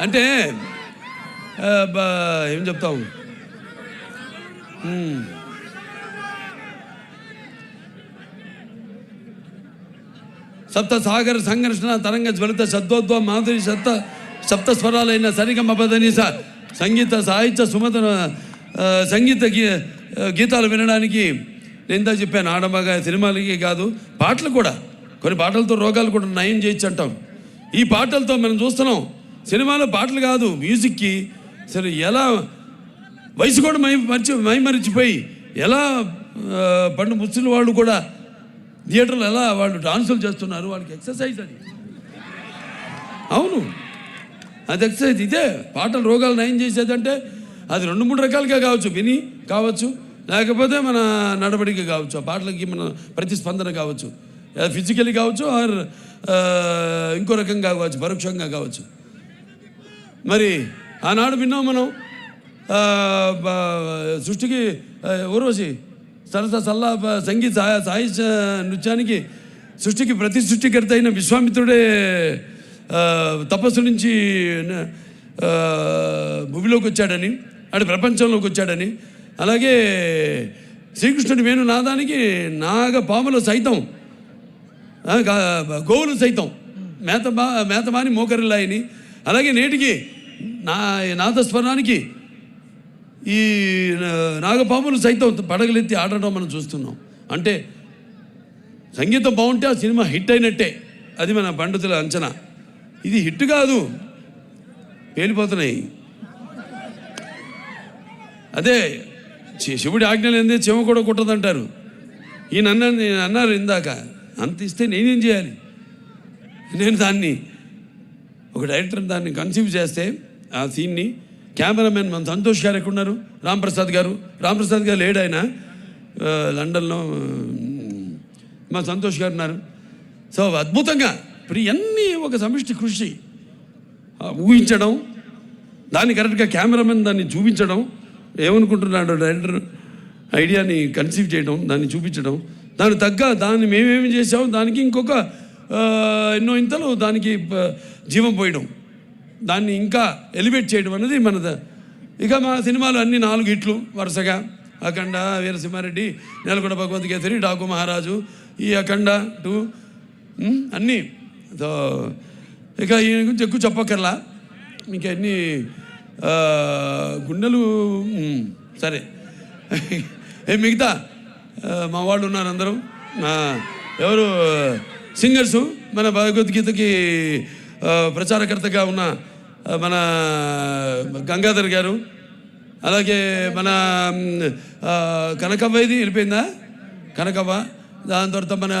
అంటే ఏం చెప్తాం సప్త సాగర సంఘర్షణ తరంగ జ్వలిత శబ్దోద్వ మాధురి సప్త సప్త స్వరాలైన సరిగమ పదనిస సంగీత సాహిత్య సుమత సంగీత గీ గీతాలు వినడానికి నేను ఇందా చెప్పాను. ఆడమగా సినిమాలకి కాదు పాటలు కూడా. కొన్ని పాటలతో రోగాలు కూడా నయం చేయొచ్చు అంటాం ఈ పాటలతో మనం చూస్తున్నాం సినిమాలో పాటలు కాదు మ్యూజిక్కి. సరే ఎలా వయసు కూడా మై మర్చి మై మరిచిపోయి ఎలా పండు ముసలి వాళ్ళు కూడా థియేటర్లో ఎలా వాళ్ళు డాన్సులు చేస్తున్నారు వాళ్ళకి ఎక్సర్సైజ్ అది. అవును. అది ఎక్సర్సైజ్ ఇదే. పాటలు రోగాలు నయం చేసేదంటే అది రెండు మూడు రకాలుగా కావచ్చు. విని కావచ్చు. లేకపోతే మన నడవడిక కావచ్చు. ఆ పాటలకి మన ప్రతిస్పందన కావచ్చు. ఫిజికలీ కావచ్చు ఆర్ ఇంకో రకంగా కావచ్చు పరోక్షంగా కావచ్చు. మరి ఆనాడు విన్నాం మనం సృష్టికి ఊర్వశి సరస సల్లా సంగీత సాయి సాహిత్య నృత్యానికి సృష్టికి ప్రతి సృష్టికర్త అయిన విశ్వామిత్రుడే తపస్సు నుంచి భూమిలోకి వచ్చాడని అంటే ప్రపంచంలోకి వచ్చాడని అలాగే శ్రీకృష్ణుడి వేణు నాదానికి నాగ పాములు సైతం గోవులు సైతం మేత బా మేతమాని మోకరిల్లాయని అలాగే నేటికి నా నాదస్వరానికి ఈ నా- నాగపాములు సైతం పడగలెత్తి ఆడటం మనం చూస్తున్నాం. అంటే సంగీతం బాగుంటే ఆ సినిమా హిట్ అయినట్టే. అది మన పండితుల అంచనా. ఇది హిట్ కాదు. పేలిపోతున్నాయి. అదే శి- శివుడి ఆజ్ఞలు ఏంది? చెమ కూడా కుట్టదంటారు. ఈయన అన్న అన్నారు ఇందాక. అంత ఇస్తే నేనేం చేయాలి? నేను దాన్ని ఒక డైరెక్టర్ దాన్ని కన్సీవ్ చేస్తే ఆ సీన్ని కెమెరామెన్ మన సంతోష్ గారు ఎక్కడున్నారు? రాంప్రసాద్ గారు. రాంప్రసాద్ గారు లేడు ఆయన. లండన్లో మా సంతోష్ గారు ఉన్నారు. సో అద్భుతంగా ఇప్పుడు ఇవన్నీ ఒక సమిష్టి కృషి. ఊహించడం దాన్ని కరెక్ట్గా కెమెరామెన్ దాన్ని చూపించడం ఏమనుకుంటున్నాడు డైరెక్టర్? ఐడియాని కన్సీవ్ చేయడం దాన్ని చూపించడం. దానికి తగ్గ దాన్ని మేమేమి చేసాం దానికి ఇంకొక ఎన్నో ఇంతలు దానికి జీవం పోయడం. దాన్ని ఇంకా ఎలివేట్ చేయడం అనేది మనది. ఇక మా సినిమాలు అన్ని నాలుగు హిట్లు వరుసగా. అఖండ వీరసింహారెడ్డి నెలకొండ భగవత్ డాకు మహారాజు ఈ అఖండ టూ అన్నీ. సో ఇక ఈయన గురించి ఎక్కువ చెప్పక్కర్లా. ఇంకా గుండెలు సరే. ఏ మిగతా? మా వాళ్ళు ఉన్నారు అందరూ. ఎవరు? సింగర్సు మన భగవద్గీతకి ప్రచారకర్తగా ఉన్న మన గంగాధర్ గారు అలాగే మన కనకవ్వ ఇది వెళ్ళిపోయిందా? కనకవ్వ. దాని తర్వాత మన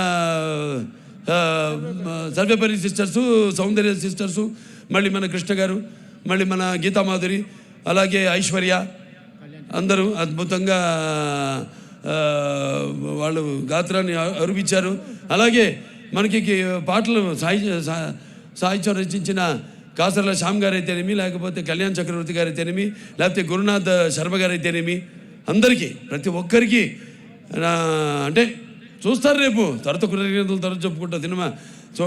సర్వేపల్లి సిస్టర్సు సౌందర్య సిస్టర్సు మళ్ళీ మన కృష్ణ గారు మళ్ళీ మన గీతామాధురి అలాగే ఐశ్వర్య అందరూ అద్భుతంగా వాళ్ళు గాత్రాన్ని అ- అరుపించారు అలాగే మనకి పాటలు సాహిత్య సా- సాహిత్యం రచించిన కాసర్ల శ్యామ్ గారు అయితేనేమి లేకపోతే కళ్యాణ్ చక్రవర్తి గారు అయితేనేమి లేకపోతే గురునాథ్ శర్మ గారు అయితేనేమి అందరికీ ప్రతి ఒక్కరికి అంటే చూస్తారు రేపు తర్వాత కృతజ్ఞతలు తర్వాత చెప్పుకుంటా సినిమా. చూ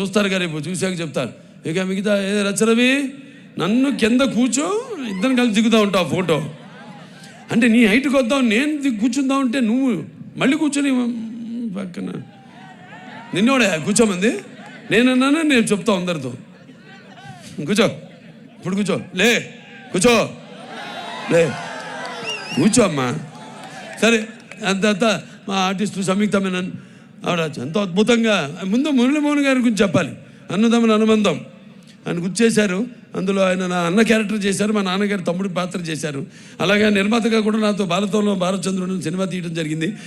చూస్తారు కదా రేపు చూశాక చెప్తారు. ఇక మిగతా ఏ రచరవి నన్ను కింద కూర్చో ఇద్దరం కలిసి దిగుతూ ఉంటావు ఫోటో. అంటే నీ హైట్కి వద్దాం నేను దిగు- కూర్చుందాం అంటే నువ్వు మళ్ళీ కూర్చొని పక్కన. నిన్నోడే కూర్చోమంది? నేనన్నాను? నేను చెప్తా అందరితో. కూర్చో. ఇప్పుడు కూర్చో. లే కూర్చో. లే. కూర్చో అమ్మా. సరే అంత మా ఆర్టిస్టు సంయుక్త మేనన్ ఆవిడ ఎంతో అద్భుతంగా ముందు మురళీమోహన్ గారి గురించి చెప్పాలి. అన్నదమ్ముల అనుబంధం. ఆయన గుర్తు చేశారు. అందులో ఆయన నా అన్న క్యారెక్టర్ చేశారు మా నాన్నగారి తమ్ముడి పాత్ర చేశారు. అలాగే నిర్మాతగా కూడా నాతో భారతంలో భారతచంద్రుడు సినిమా తీయడం జరిగింది.